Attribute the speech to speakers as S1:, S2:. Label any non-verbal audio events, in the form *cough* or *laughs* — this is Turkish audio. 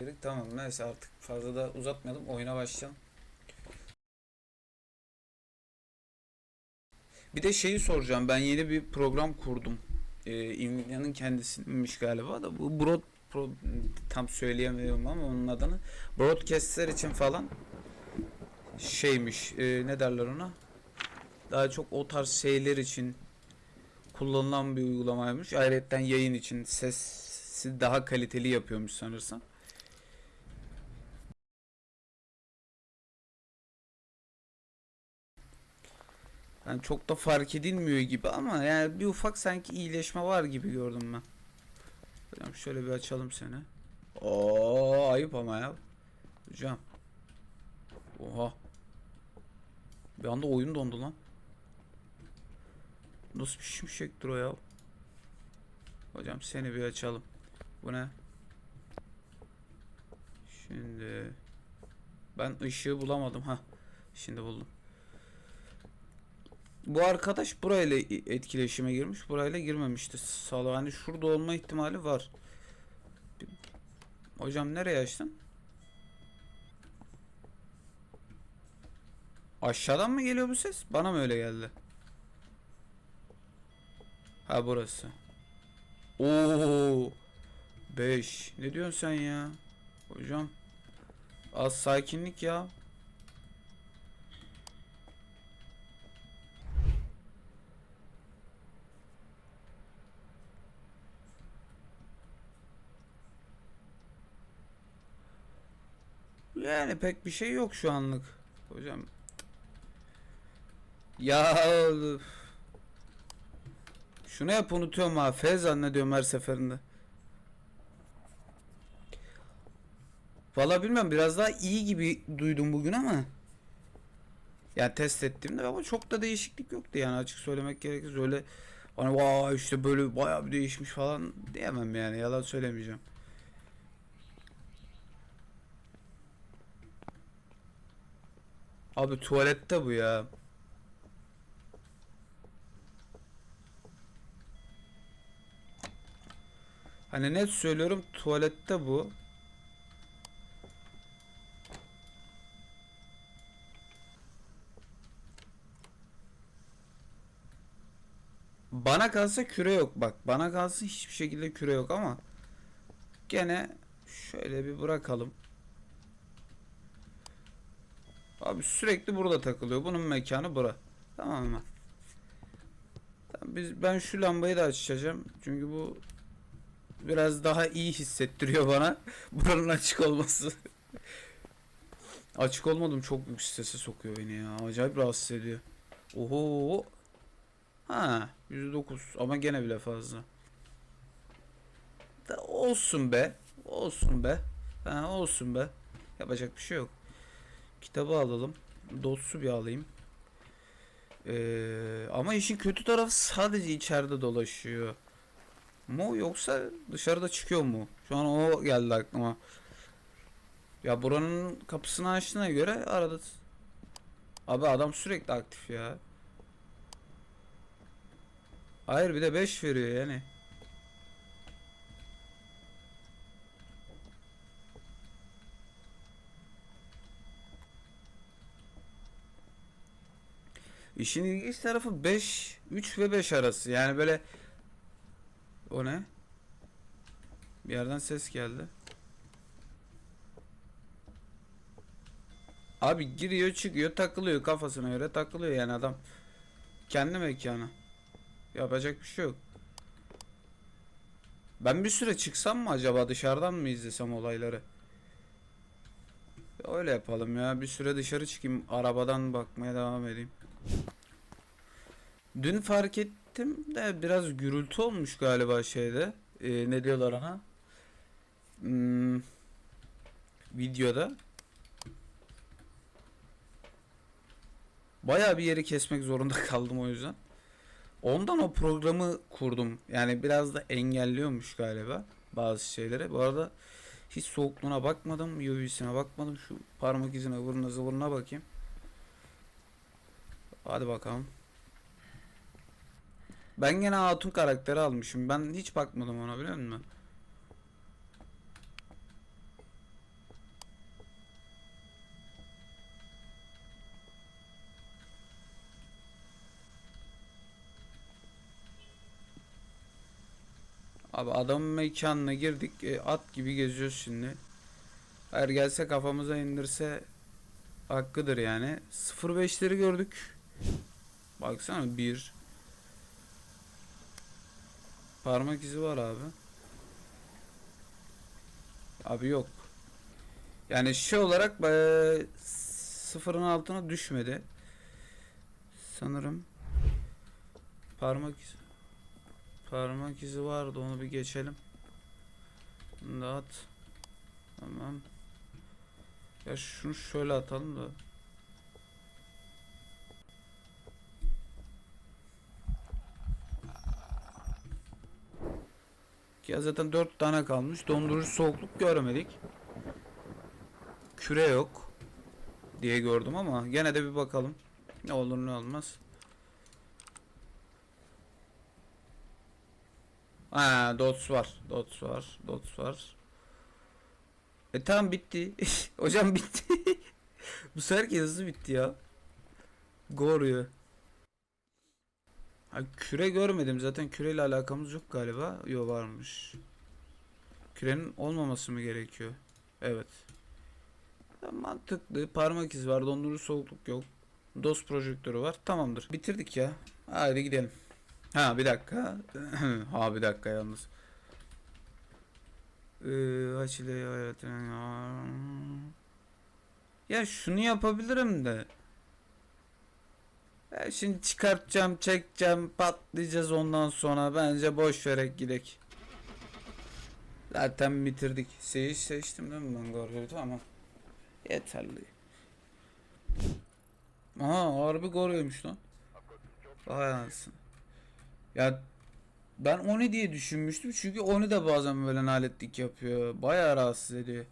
S1: Dedik tamam neyse artık fazla da uzatmayalım oyuna başlayalım. Bir de şeyi soracağım ben yeni bir program kurdum. Ee, Nvidia'nın kendisinmiş galiba da bu broad pro, tam söyleyemiyorum ama onun adını broadcastler için falan şeymiş e, ne derler ona daha çok o tarz şeyler için kullanılan bir uygulamaymış. Ayrıca yayın için sesi daha kaliteli yapıyormuş sanırsam. Yani çok da fark edilmiyor gibi ama yani bir ufak sanki iyileşme var gibi gördüm ben. Hocam şöyle bir açalım seni. Oo ayıp ama ya. Hocam. Oha. Bir anda oyun dondu lan. Nasıl bir şimşektir o ya? Hocam seni bir açalım. Bu ne? Şimdi ben ışığı bulamadım ha. Şimdi buldum. Bu arkadaş burayla etkileşime girmiş. Burayla girmemişti. Sağ Hani şurada olma ihtimali var. Hocam nereye açtın? Aşağıdan mı geliyor bu ses? Bana mı öyle geldi? Ha burası. Oo. 5. Ne diyorsun sen ya? Hocam. Az sakinlik ya. Yani pek bir şey yok şu anlık. Hocam. Ya şunu yap unutuyorum ha. F zannediyorum her seferinde. Valla bilmem biraz daha iyi gibi duydum bugün ama. Yani test ettiğimde ama çok da değişiklik yoktu yani açık söylemek gerekirse öyle hani vay işte böyle bayağı bir değişmiş falan diyemem yani yalan söylemeyeceğim. Abi tuvalette bu ya. Hani net söylüyorum tuvalette bu. Bana kalsa küre yok bak. Bana kalsa hiçbir şekilde küre yok ama gene şöyle bir bırakalım. Abi sürekli burada takılıyor. Bunun mekanı bura. Tamam mı? Tamam, biz ben şu lambayı da açacağım. Çünkü bu biraz daha iyi hissettiriyor bana. *laughs* Buranın açık olması. *laughs* açık olmadım çok büyük strese sokuyor beni ya. Acayip rahatsız ediyor. Oho. Ha, %9 ama gene bile fazla. Da olsun be. Olsun be. Ha, olsun be. Yapacak bir şey yok. Kitabı alalım. Dotsu bir alayım. Ee, ama işin kötü tarafı sadece içeride dolaşıyor. Mu yoksa dışarıda çıkıyor mu? Şu an o geldi aklıma. Ya buranın kapısını açtığına göre arada Abi adam sürekli aktif ya. Hayır bir de 5 veriyor yani. İşin ilginç tarafı 5, 3 ve 5 arası. Yani böyle o ne? Bir yerden ses geldi. Abi giriyor çıkıyor takılıyor kafasına göre takılıyor yani adam. Kendi mekanı. Yapacak bir şey yok. Ben bir süre çıksam mı acaba dışarıdan mı izlesem olayları? Öyle yapalım ya. Bir süre dışarı çıkayım. Arabadan bakmaya devam edeyim. Dün fark ettim de biraz gürültü olmuş galiba şeyde. Ee, ne diyorlar ona? Hmm, videoda. Bayağı bir yeri kesmek zorunda *laughs* kaldım o yüzden. Ondan o programı kurdum. Yani biraz da engelliyormuş galiba bazı şeyleri. Bu arada hiç soğukluğuna bakmadım. UV'sine bakmadım. Şu parmak izine vuruna zıvırına bakayım. Hadi bakalım. Ben gene hatun karakteri almışım. Ben hiç bakmadım ona biliyor musun? Abi adam mekanına girdik e, at gibi geziyoruz şimdi. Eğer gelse kafamıza indirse hakkıdır yani. 05'leri gördük. Baksana bir. Parmak izi var abi. Abi yok. Yani şey olarak eee, sıfırın altına düşmedi. Sanırım. Parmak izi. Parmak izi vardı onu bir geçelim. Bunu da at. Tamam. Ya şunu şöyle atalım da. Ya zaten 4 tane kalmış. Dondurucu soğukluk görmedik. Küre yok diye gördüm ama gene de bir bakalım. Ne olur ne olmaz. Ha, dots var. Dots var. Dots var. E tamam bitti. *laughs* Hocam bitti. *laughs* Bu sefer hızlı bitti ya. Goruyor. Küre görmedim. Zaten küreyle alakamız yok galiba. Yo varmış. Kürenin olmaması mı gerekiyor? Evet. Mantıklı. Parmak izi var. Dondurucu soğukluk yok. DOS projektörü var. Tamamdır. Bitirdik ya. Haydi gidelim. Ha bir dakika. *clears throat* ha bir dakika yalnız. Ee, açılıyor. Ya şunu yapabilirim de. Şimdi çıkartacağım, çekeceğim, patlayacağız ondan sonra. Bence boş verek gidek. Zaten bitirdik. Şeyi seçtim değil mi ben Gorgor'u tamam. Yeterli. Aha harbi Gorgo'ymuş lan. Vay anasını. Ya ben onu diye düşünmüştüm çünkü onu da bazen böyle naletlik yapıyor. Bayağı rahatsız ediyor.